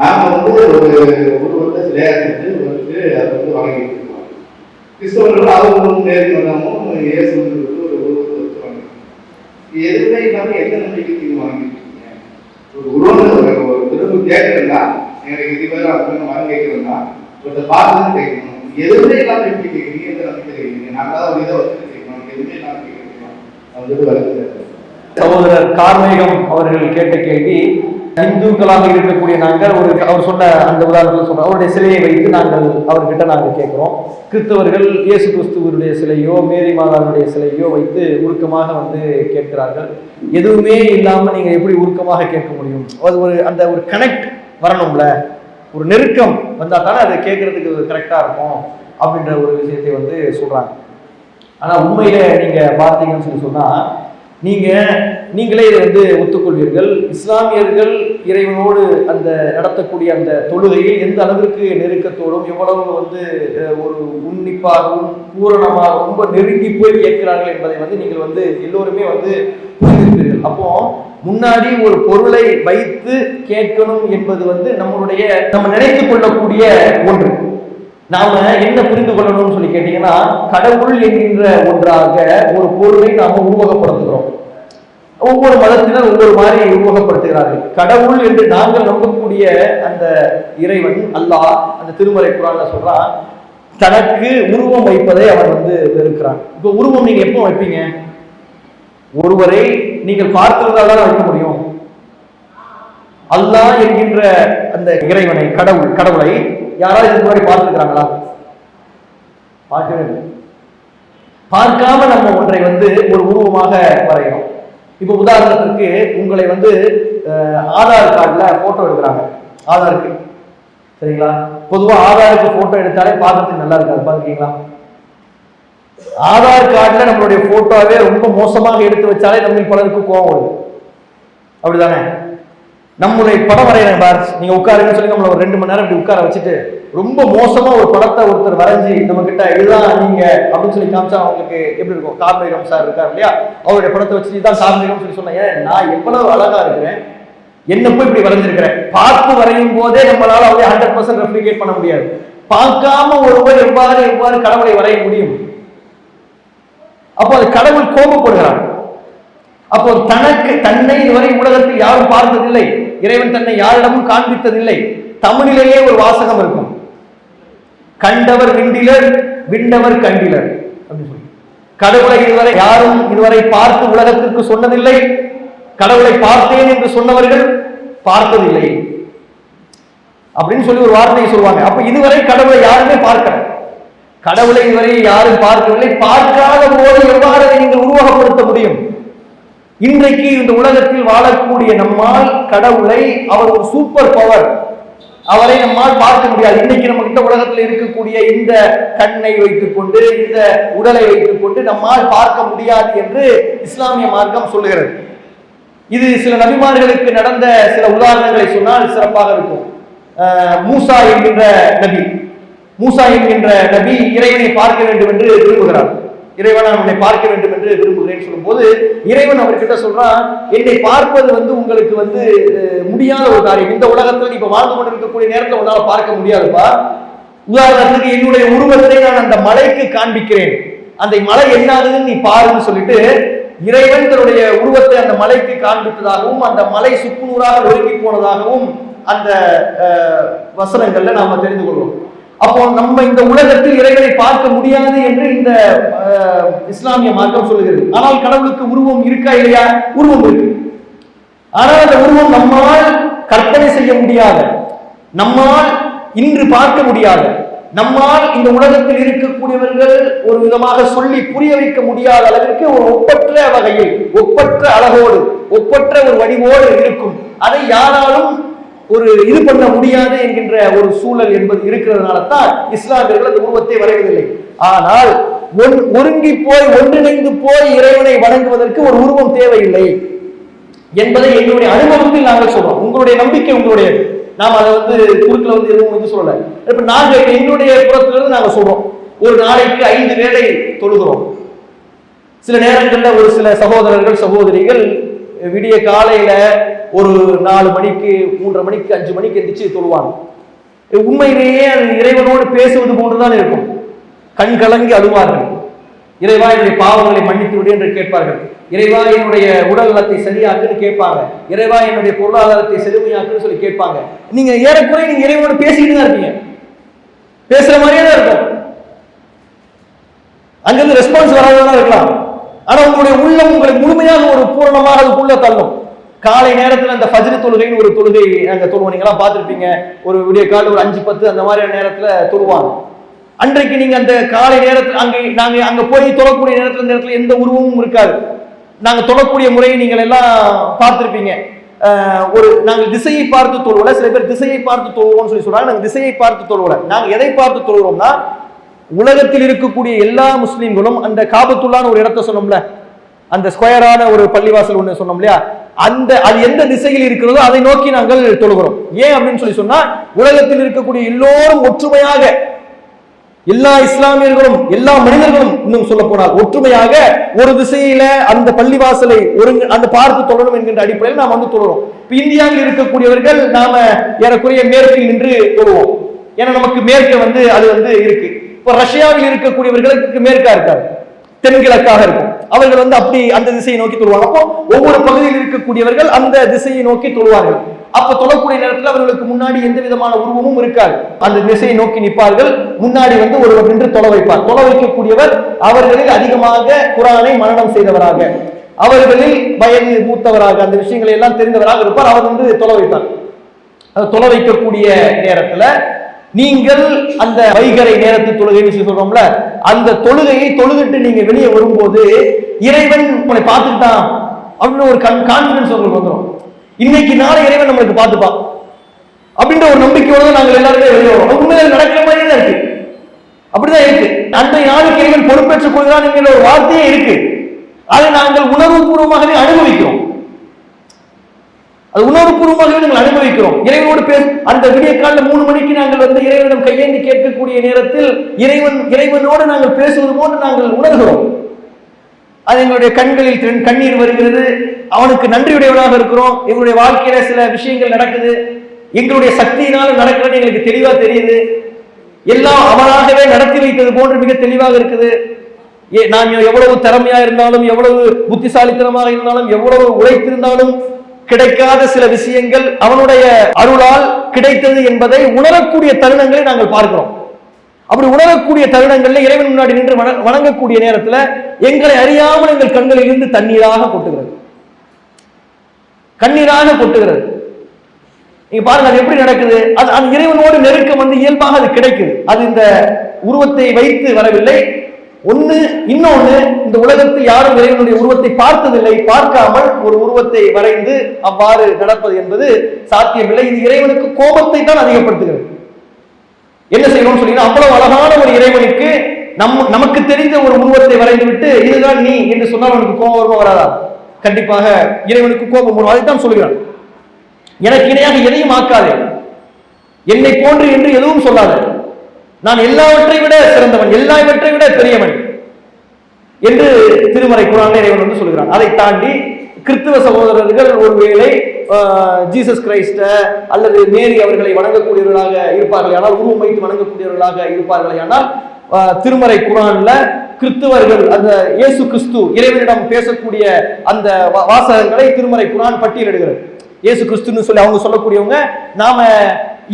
நாம வந்து ஒரு உருவத்தை சிலையா செஞ்சு வந்து அதை வந்து வணங்கிட்டு இருக்கோம் கிறிஸ்தவர்கள் அவங்க நேருக்கு வந்தாலும் இயேசு வந்து ஒரு உருவத்தை வச்சு வணங்கிட்டு எதுவுமே இல்லாம எந்த நம்பிக்கைக்கு நீங்க வாங்கிட்டு இருக்கீங்க? ஒரு உருவம் ஒரு திரும்ப கேட்கறேன்னா எனக்கு இது வேற அப்படின்னு வாங்கி கேட்கறேன்னா ஒருத்தர் பார்த்து கேட்கணும். எதுவுமே இல்லாமல் எப்படி கேட்குறீங்க? எந்த நம்பிக்கை கேட்குறீங்க? நாங்கள் தான் ஒரு இதை வச்சு கேட்கணும். எதுவுமே இல்லாமல் கேட்கறீங்க அது வந்து சகோதரர் கார்மேகம் அவர்கள் கேட்ட கேள்வி இந்துக்களாக இருக்கக்கூடிய நாங்கள் ஒரு அவர் சொன்ன அந்த உதாரணத்தில் சொன்ன அவருடைய சிலையை வைத்து நாங்கள் அவர்கிட்ட நாங்கள் கேட்குறோம். கிறிஸ்தவர்கள் இயேசு கிறிஸ்துவருடைய சிலையோ மேரி மாதாவுடைய சிலையோ வைத்து உருக்கமாக வந்து கேட்கிறார்கள். எதுவுமே இல்லாமல் நீங்கள் எப்படி உருக்கமாக கேட்க முடியும்? அது ஒரு அந்த ஒரு கனெக்ட் வரணும்ல. ஒரு நெருக்கம் வந்தால் தானே அதை கேட்கறதுக்கு கரெக்டாக இருக்கும் அப்படின்ற ஒரு விஷயத்தை வந்து சொல்கிறாங்க ஆனால் உண்மையில நீங்கள் பார்த்தீங்கன்னு சொல்லி சொன்னால் நீங்கள் நீங்களே இதை வந்து ஒத்துக்கொள்வீர்கள். இஸ்லாமியர்கள் இறைவனோடு அந்த நடத்தக்கூடிய அந்த தொழுகையில் எந்த அளவிற்கு நெருக்கத்தோடும் எவ்வளவு வந்து ஒரு உன்னிப்பாகவும் பூரணமாக ரொம்ப நெருங்கி போய் கேட்கிறார்கள் என்பதை வந்து நீங்கள் வந்து எல்லோருமே வந்து புரிந்திருப்பீர்கள். அப்போ முன்னாடி ஒரு பொருளை வைத்து கேட்கணும் என்பது வந்து நம்மளுடைய நம்ம நினைத்து கொள்ளக்கூடிய ஒன்று. நாம என்ன புரிந்து கொள்ளணும்னு சொல்லி கேட்டீங்கன்னா கடவுள் என்கின்ற ஒன்றாக ஒரு பொருளை நாம உருவகப்படுத்துகிறோம். ஒவ்வொரு மதத்தினர் ஒவ்வொரு மாதிரி உருவகப்படுத்துகிறார்கள். கடவுள் என்று நாங்கள் நம்பக்கூடிய அந்த இறைவன் அல்லாஹ் அந்த திருமலை குரான்ல சொல்றான் தனக்கு உருவம் வைப்பதை அவன் வந்து வெறுக்கிறான் இப்போ உருவம் நீங்க எப்போ வைப்பீங்க? ஒருவரை நீங்கள் பார்க்கிறதால தான் வைக்க முடியும். அல்லாஹ் என்கின்ற அந்த இறைவனை கடவுள் கடவுளை யாராவது இதுக்கு முன்னாடி பார்த்துருக்குறாங்களா? பார்க்கவே இல்லை பார்க்காம நம்ம ஒன்றை வந்து ஒரு உருவமாக வரைகிறோம். இப்போ உதாரணத்துக்கு உங்களை வந்து ஆதார் கார்டில் போட்டோ எடுக்கிறாங்க. ஆதாருக்கு. சரிங்களா? பொதுவாக ஆதாருக்கு போட்டோ எடுத்தாலே பார்க்கறதுக்கு நல்லா இருக்காது. பார்த்துருக்கீங்களா? ஆதார் கார்டில் நம்மளுடைய போட்டோவே ரொம்ப மோசமாக எடுத்து வச்சாலே நம்ம பலருக்கு கோவம் வருது. அப்படிதானே? நம்முடைய படம் வரைகிறேன் பார் நீங்க உட்காருங்கன்னு சொல்லி நம்மள ஒரு ரெண்டு மணி நேரம் இப்படி உட்கார வச்சுட்டு ரொம்ப மோசமா ஒரு படத்தை ஒருத்தர் வரைஞ்சி நம்ம கிட்ட இதுதான் நீங்க அப்படின்னு சொல்லி காமிச்சா அவங்களுக்கு எப்படி இருக்கும்? கார்மேகம் சார் இருக்கார் இல்லையா? அவருடைய படத்தை வச்சு தான் கார்மேகம் சொல்லி சொன்னா. நான் எவ்வளவு அழகா இருக்கிறேன். என்ன போய் இப்படி வரைஞ்சிருக்கிறேன். பார்த்து வரையும் போதே நம்மளால அவரை ஹண்ட்ரட் பர்சன்ட் ரெப்ளிகேட் பண்ண முடியாது. பார்க்காம ஒருவர் எவ்வாறு எவ்வாறு கடவுளை வரைய முடியும்? அப்போ அது கடவுள் கோபப்படுகிறார். அப்போ தனக்கு தன்னை இதுவரை உலகத்தில் யாரும் பார்த்ததில்லை. இறைவன் தன்னை யாரிடமும் காண்பித்ததில்லை. தமிழிலேயே ஒரு வாசகம் இருக்கும். கண்டவர் விண்டிலர் விண்டவர் கண்டிலர் அப்படின்னு சொல்லி. கடவுளை இதுவரை யாரும் இதுவரை பார்த்து உலகத்திற்கு சொன்னதில்லை. கடவுளை பார்த்தேன் என்று சொன்னவர்கள் பார்த்ததில்லை. அப்படின்னு சொல்லி ஒரு வார்த்தையை சொல்லுவாங்க. அப்ப இதுவரை கடவுளை யாருமே பார்க்கல. கடவுளை இதுவரை யாரும் பார்க்கவில்லை. பார்க்காத போது எவ்வாறு நீங்கள் உருவகப்படுத்த முடியும்? இன்றைக்கு இந்த உலகத்தில் வாழக்கூடிய நம்மால் கடவுளை அவர் ஒரு சூப்பர் பவர் அவரை நம்மால் பார்க்க முடியாது. இன்னைக்கு நம்ம இந்த உலகத்தில் இருக்கக்கூடிய இந்த கண்ணை வைத்துக் கொண்டு இந்த உடலை வைத்துக் கொண்டு நம்மால் பார்க்க முடியாது என்று இஸ்லாமிய மார்க்கம் சொல்லுகிறது. இது சில நபிமார்களுக்கு நடந்த சில உதாரணங்களை சொன்னால் சிறப்பாக இருக்கும். மூசா என்கின்ற நபி. மூசா என்கின்ற நபி இறைவனை பார்க்க வேண்டும் என்று விரும்புகிறார். இறைவன் நான் உன்னை பார்க்க வேண்டும் என்று விரும்புகிறேன் சொல்லும்போது இறைவன் அவர்கிட்ட சொல்றான் என்னை பார்ப்பது வந்து உங்களுக்கு வந்து முடியாத ஒரு காரியம். இந்த உலகத்தில் இப்ப வாழ்ந்து கொண்டிருக்கக்கூடிய நேரத்தில் உன்னால பார்க்க முடியாதுப்பா. உதாரணத்துக்கு என்னுடைய உருவத்தை நான் அந்த மலைக்கு காண்பிக்கிறேன். அந்த மலை என்ன ஆகுதுன்னு நீ பாருன்னு சொல்லிட்டு இறைவன் தன்னுடைய உருவத்தை அந்த மலைக்கு காண்பித்ததாகவும் அந்த மலை சுக்குநூறாக ஒழுங்கி போனதாகவும் அந்த வசனங்கள்ல நாம தெரிந்து கொள்வோம். அப்போ நம்ம இந்த உலகத்தில் இறைவனை பார்க்க முடியாது என்று இந்த இஸ்லாமிய மார்க்கம் சொல்லுகிறது. ஆனால் கடவுளுக்கு உருவம் இருக்கா இல்லையா? உருவம் இருக்கு. ஆனால் அந்த உருவம் நம்மால் கற்பனை செய்ய முடியாத. நம்மால் இன்று பார்க்க முடியாத. நம்மால் இந்த உலகத்தில் இருக்கக்கூடியவர்கள் ஒரு விதமாக சொல்லி புரிய வைக்க முடியாத அளவிற்கு ஒரு ஒப்பற்ற வகையில் ஒப்பற்ற அழகோடு ஒப்பற்ற ஒரு வடிவோடு இருக்கும். அதை யாராலும் ஒரு இது பண்ண முடியாது என்கின்ற ஒரு சூழல் என்பது இருக்கிறதுனால தான் இஸ்லாமியர்கள் அந்த உருவத்தை வரைவதில்லை ஆனால் ஒன்- ஒருங்கி போய் ஒன்றிணைந்து போய் இறைவனை வணங்குவதற்கு ஒரு உருவம் தேவையில்லை என்பதை எங்களுடைய அனுபவத்தில் நாங்கள் சொல்றோம். உங்களுடைய நம்பிக்கை உங்களுடைய நாம் அதை வந்து குறுக்கில் வந்து எதுவும் வந்து சொல்லல. இப்ப நாங்கள் எங்களுடைய புறத்திலிருந்து நாங்கள் சொல்றோம். ஒரு நாளைக்கு ஐந்து வேலை தொழுகிறோம். சில நேரங்களில் ஒரு சில சகோதரர்கள் சகோதரிகள் விடிய காலையில ஒரு நாலு மணிக்கு மூன்றரை மணிக்கு அஞ்சு மணிக்கு எந்திரிச்சு தொழுவாங்க. உண்மையிலேயே அது இறைவனோடு பேசுவது போன்றுதான் இருக்கும். கண் கலங்கி அழுவார்கள். இறைவா என்னுடைய பாவங்களை மன்னித்து விடு என்று கேட்பார்கள். இறைவா என்னுடைய உடல் நலத்தை சரியாக்குன்னு கேட்பாங்க. இறைவா என்னுடைய பொருளாதாரத்தை செழுமையாக்குன்னு சொல்லி கேட்பாங்க. நீங்க ஏறக்குறைய நீங்க இறைவனோடு பேசிக்கிட்டு தான் இருப்பீங்க. பேசுற மாதிரியே தான் இருக்கும். அங்கிருந்து ரெஸ்பான்ஸ் வராததான் இருக்கலாம். ஆனா உங்களுடைய உள்ளம் உங்களை முழுமையாக ஒரு பூரணமாக அதுக்குள்ள தள்ளும். காலை நேரத்துல அந்த ஃபஜ்ர் தொழுகைன்னு ஒரு தொழுகை அங்க தொழுவோம். நீங்களாம் பார்த்துருப்பீங்க. ஒரு விடிய காலை ஒரு அஞ்சு பத்து அந்த மாதிரியான நேரத்துல தொழுவாங்க. அன்றைக்கு நீங்க அந்த காலை நேரத்துல அங்க நாங்க அங்க போய் தொழக்கூடிய நேரத்துல இந்த நேரத்துல எந்த உருவமும் இருக்காது. நாங்க தொழக்கூடிய முறையை நீங்கள் எல்லாம் பார்த்திருப்பீங்க. ஒரு நாங்கள் திசையை பார்த்து தொழுவல சில பேர் திசையை பார்த்து தொழுவோம்னு சொல்லி சொல்றாங்க. நாங்க திசையை பார்த்து தொழுவல நாங்க எதை பார்த்து தொழுகிறோம்னா உலகத்தில் இருக்கக்கூடிய எல்லா முஸ்லீம்களும் அந்த காபத்துள்ளான ஒரு இடத்த சொன்னோம்ல. அந்த ஸ்கொயரான ஒரு பள்ளிவாசல் ஒன்று சொன்னோம் இல்லையா? அந்த அது எந்த திசையில் இருக்கிறதோ அதை நோக்கி நாங்கள் தொழுகிறோம். ஏன் அப்படின்னு சொல்லி சொன்னா உலகத்தில் இருக்கக்கூடிய எல்லோரும் ஒற்றுமையாக எல்லா இஸ்லாமியர்களும் எல்லா மனிதர்களும் இன்னும் சொல்ல போனால் ஒற்றுமையாக ஒரு திசையில அந்த பள்ளிவாசலை ஒருங்க அந்த பார்த்து தொடரும் என்கின்ற அடிப்படையில் நாம் வந்து தொடரும் இப்ப இந்தியாவில் இருக்கக்கூடியவர்கள் நாம ஏறக்குறைய மேற்கில் நின்று தொழுவோம். ஏன்னா நமக்கு மேற்கே வந்து அது வந்து இருக்கு. இப்ப ரஷ்யாவில் இருக்கக்கூடியவர்களுக்கு மேற்கா இருக்காரு தென்கிழக்காக இருக்கும். அவர்கள் வந்து அப்படி அந்த திசையை நோக்கி தொழுவாங்க. அப்போ ஒவ்வொரு பகுதியில் இருக்கக்கூடியவர்கள் அந்த திசையை நோக்கி தொழுவார்கள். அப்ப தொழக்கூடிய நேரத்தில் அவர்களுக்கு முன்னாடி எந்த விதமான உருவமும் இருக்காது. அந்த திசையை நோக்கி நிற்பார்கள். முன்னாடி வந்து ஒருவர் நின்று தொலை வைப்பார். தொலை வைக்கக்கூடியவர் அவர்களில் அதிகமாக குரானை மரணம் செய்தவராக அவர்களில் வயது மூத்தவராக அந்த விஷயங்களை எல்லாம் தெரிந்தவராக இருப்பார். அவர் வந்து தொலை வைப்பார். தொலை வைக்கக்கூடிய நேரத்துல நீங்கள் அந்த வைகரை நேரத்து தொழுகைன்னு சொல்லி சொல்றோம்ல அந்த தொழுகையை தொழுதுட்டு நீங்க வெளியே வரும்போது இறைவன் உங்களை பார்த்துட்டான் அப்படின்னு ஒரு கான்பிடன்ஸ் உங்களுக்கு வந்துடும் இன்னைக்கு நாளை இறைவன் நம்மளுக்கு பார்த்துப்பான். அப்படின்ற ஒரு நம்பிக்கையோட தான் நாங்கள் எல்லாருமே வெளியே வரோம். அது உண்மையில நடக்கிற மாதிரி தான் இருக்கு. அப்படிதான் இருக்கு. அன்றைய நாளுக்கு இறைவன் பொறுப்பேற்றுக் கொள்கிறான் என்கிற ஒரு வார்த்தையே இருக்கு. அதை நாங்கள் உணர்வுபூர்வமாகவே அனுபவிக்கிறோம். அது உணர்வுபூர்வமாகவே நாங்கள் அனுபவிக்கிறோம். இறைவனோடு பேச அந்த விடிய காலைல மூணு மணிக்கு நாங்கள் வந்து இறைவனிடம் கையேந்தி கேட்கக்கூடிய நேரத்தில் இறைவன் இறைவனோடு நாங்கள் பேசுவது போன்று நாங்கள் உணர்கிறோம். அது எங்களுடைய கண்களில் திறன் கண்ணீர் வருகிறது. அவனுக்கு நன்றியுடையவனாக இருக்கிறோம். எங்களுடைய வாழ்க்கையில சில விஷயங்கள் நடக்குது. எங்களுடைய சக்தியினால நடக்கிறது எங்களுக்கு தெளிவா தெரியுது. எல்லாம் அவனாகவே நடத்தி வைத்தது போன்று மிக தெளிவாக இருக்குது. ஏ நான் எவ்வளவு திறமையா இருந்தாலும் எவ்வளவு புத்திசாலித்தனமாக இருந்தாலும் எவ்வளவு உழைத்திருந்தாலும் கிடைக்காத சில விஷயங்கள் அவனுடைய அருளால் கிடைத்தது என்பதை உணரக்கூடிய தருணங்களை நாங்கள் பார்க்கிறோம். அப்படி உணரக்கூடிய தருணங்கள்ல இறைவன் முன்னாடி நின்று வண- வணங்கக்கூடிய நேரத்துல எங்களை அறியாமல் எங்கள் கண்களில் இருந்து தண்ணீராக கொட்டுகிறது. கண்ணீராக கொட்டுகிறது. நீங்க பாருங்க அது எப்படி நடக்குது? அது அந்த இறைவனோடு நெருக்கம் வந்து இயல்பாக அது கிடைக்குது. அது இந்த உருவத்தை வைத்து வரவில்லை. ஒன்று இன்னொன்னு இந்த உலகத்தில் யாரும் இறைவனுடைய உருவத்தை பார்த்ததில்லை. பார்க்காமல் ஒரு உருவத்தை வரைந்து அவ்வாறு நடப்பது என்பது சாத்தியமில்லை. இது இறைவனுக்கு கோபத்தை தான் அதிகப்படுத்துகிறது. என்ன செய்யணும்னு சொன்னீங்கன்னா அவ்வளவு அழகான ஒரு இறைவனுக்கு நம் நமக்கு தெரிந்த ஒரு உருவத்தை வரைந்து விட்டு இதுதான் நீ என்று சொன்னால் அவனுக்கு கோபம் வருமா வராதா? கண்டிப்பாக இறைவனுக்கு கோபம் வரும். அதைத்தான் சொல்கிறான் எனக்கு இணையாக எதையும் ஆக்காதே. என்னை போன்று என்று எதுவும் சொல்லாது. நான் எல்லாவற்றை விட சிறந்தவன் எல்லாவற்றை விட பெரியவன் என்று திருமறை குரான் இறைவன் வந்து சொல்கிறான். அதை தாண்டி கிறிஸ்துவ சகோதரர்கள் ஒருவேளை ஜீசஸ் கிரைஸ்ட அல்லது மேரி அவர்களை வணங்கக்கூடியவர்களாக இருப்பார்கள் ஆனால் உருவம் வைத்து வணங்கக்கூடியவர்களாக இருப்பார்கள் ஆனால் திருமறை குரான்ல கிறிஸ்துவர்கள் அந்த இயேசு கிறிஸ்து இறைவனிடம் பேசக்கூடிய அந்த வா- வாசகங்களை திருமறை குரான் பட்டியலிடுகிறது. இயேசு கிறிஸ்துன்னு சொல்லி அவங்க சொல்லக்கூடியவங்க நாம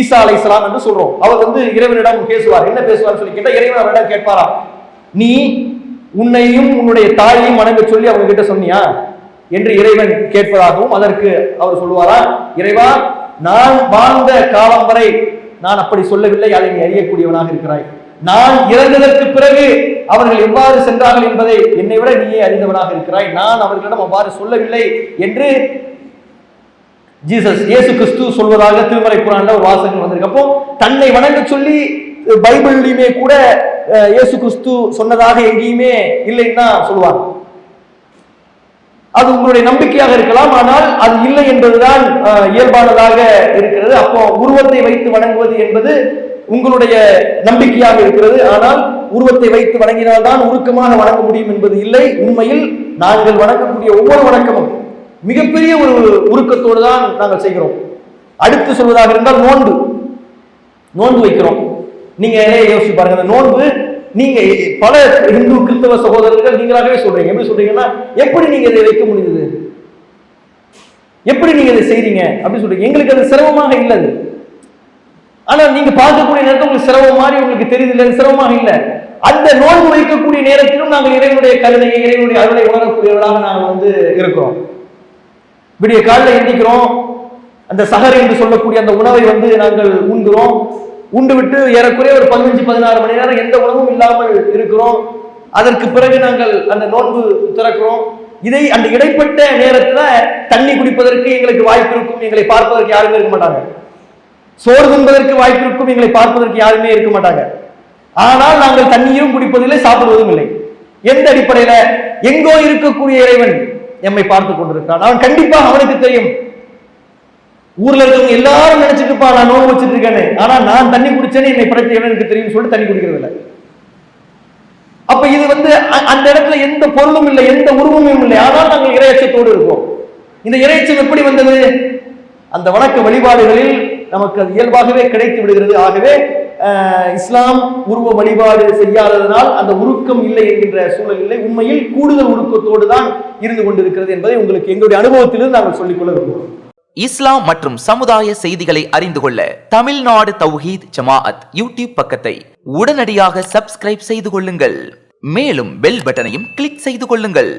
ஈசா அலைஹிஸ்ஸலாம் என்று சொல்றோம். அவர் வந்து இறைவனிடம் பேசுவார். என்ன பேசுவார் சொல்லி கேட்டால் இறைவன் அவரிடம் கேட்பாரா? நீ உன்னையும் உன்னுடைய தாயையும் வணங்க சொல்லி அவங்க கிட்ட சொன்னியா? என்று இறைவன் கேட்பதாகவும் அதற்கு அவர் சொல்லுவாரா? இறைவா நான் வாழ்ந்த காலம் வரை நான் அப்படி சொல்லவில்லை. அதை நீ அறியக்கூடியவனாக இருக்கிறாய். நான் இறந்ததற்கு பிறகு அவர்கள் எவ்வாறு சென்றார்கள் என்பதை என்னை விட நீயே அறிந்தவனாக இருக்கிறாய். நான் அவர்களிடம் அவ்வாறு சொல்லவில்லை என்று ஜீசஸ் இயேசு கிறிஸ்து சொல்வதாக திருமறை குரான்ல ஒரு வாசகம் வந்திருக்கு. அப்போ தன்னை வணங்க சொல்லி பைபிள்லயுமே கூட இயேசு கிறிஸ்து சொன்னதாக எங்கேயுமே இல்லைன்னு தான் சொல்லுவாங்க. அது உங்களுடைய நம்பிக்கையாக இருக்கலாம் ஆனால் அது இல்லை என்பதுதான் இயல்பானதாக இருக்கிறது. அப்போ உருவத்தை வைத்து வணங்குவது என்பது உங்களுடைய நம்பிக்கையாக இருக்கிறது. ஆனால் உருவத்தை வைத்து வணங்கினால்தான் உருக்கமாக வணங்க முடியும் என்பது இல்லை. உண்மையில் நாங்கள் வணங்கக்கூடிய ஒவ்வொரு வணக்கமும் மிகப்பெரிய ஒரு உருக்கத்தோடு தான் நாங்கள் செய்கிறோம். அடுத்து சொல்வதாக இருந்தால் நோன்பு. நோன்பு வைக்கிறோம். நீங்க யோசிச்சு பாருங்க அந்த நோன்பு நீங்க பல இந்து கிறிஸ்தவ சகோதரர்கள் நீங்களாகவே சொல்றீங்க. எப்படி சொல்றீங்கன்னா எப்படி நீங்க இதை வைக்க முடியுது எப்படி நீங்க இதை செய்றீங்க? அப்படின்னு சொல்றீங்க. எங்களுக்கு அது சிரமமாக இல்லை அது. ஆனா நீங்க பார்க்கக்கூடிய நேரத்தில் உங்களுக்கு சிரமம் மாதிரி உங்களுக்கு தெரியுது இல்லை சிரமமாக இல்லை. அந்த நோன்பு வைக்கக்கூடிய நேரத்திலும் நாங்கள் இறைவனுடைய கருணையை இறைவனுடைய அருளை உணரக்கூடியவர்களாக நாங்கள் வந்து இருக்கிறோம். விடிய காலில் எந்திக்கிறோம். அந்த சஹர் என்று சொல்லக்கூடிய அந்த உணவை வந்து நாங்கள் உண்கிறோம் உண்டு விட்டு ஏறக்குறைய ஒரு பதினஞ்சு பதினாறு மணி நேரம் எந்த உணவும் இல்லாமல் இருக்கிறோம். அதற்கு பிறகு நாங்கள் அந்த நோன்பு திறக்கிறோம். இதை அந்த இடைப்பட்ட நேரத்துல தண்ணி குடிப்பதற்கு எங்களுக்கு வாய்ப்பு இருக்கும். எங்களை பார்ப்பதற்கு யாருமே இருக்க மாட்டாங்க. சோறு தின்பதற்கு வாய்ப்பு இருக்கும். எங்களை பார்ப்பதற்கு யாருமே இருக்க மாட்டாங்க. ஆனால் நாங்கள் தண்ணீரும் குடிப்பதில்லை சாப்பிடுவதும் இல்லை. எந்த அடிப்படையில? எங்கோ இருக்கக்கூடிய இறைவன் எம்மை பார்த்து கொண்டிருக்கான் அவன் கண்டிப்பாக அவனுக்கு தெரியும். ஊர்ல இருக்கவங்க எல்லாரும் நினைச்சிட்டுப்பா நான் நோவு வச்சுட்டு இருக்கேன்னு ஆனா நான் தண்ணி குடிச்சேன்னு என்னை படைத்த எனக்கு தெரியும் சொல்லிட்டு தண்ணி குடிக்கிறது இல்லை அப்ப இது வந்து அ- அந்த இடத்துல எந்த பொருளும் இல்லை எந்த உருவமும் இல்லை. ஆனால் நாங்கள் இறையச்சத்தோடு இருக்கோம் இந்த இறையச்சம் எப்படி வந்தது? அந்த வணக்க வழிபாடுகளில் நமக்கு அது இயல்பாகவே கிடைத்து விடுகிறது. ஆகவே இஸ்லாம் உருவ வழிபாடு செய்யாததனால் அந்த உருக்கம் இல்லை என்கின்ற சூழல் இல்லை. உண்மையில் கூடுதல் உருக்கத்தோடு தான் இருந்து கொண்டிருக்கிறது என்பதை உங்களுக்கு எங்களுடைய அனுபவத்திலிருந்து நாங்கள் சொல்லிக்கொள்ள விரும்புகிறோம். இஸ்லாம் மற்றும் சமுதாய செய்திகளை அறிந்து கொள்ள தமிழ்நாடு தௌஹீத் ஜமாஅத் யூடியூப் பக்கத்தை உடனடியாக சப்ஸ்கிரைப் செய்து கொள்ளுங்கள். மேலும் பெல் பட்டனையும் கிளிக் செய்து கொள்ளுங்கள்.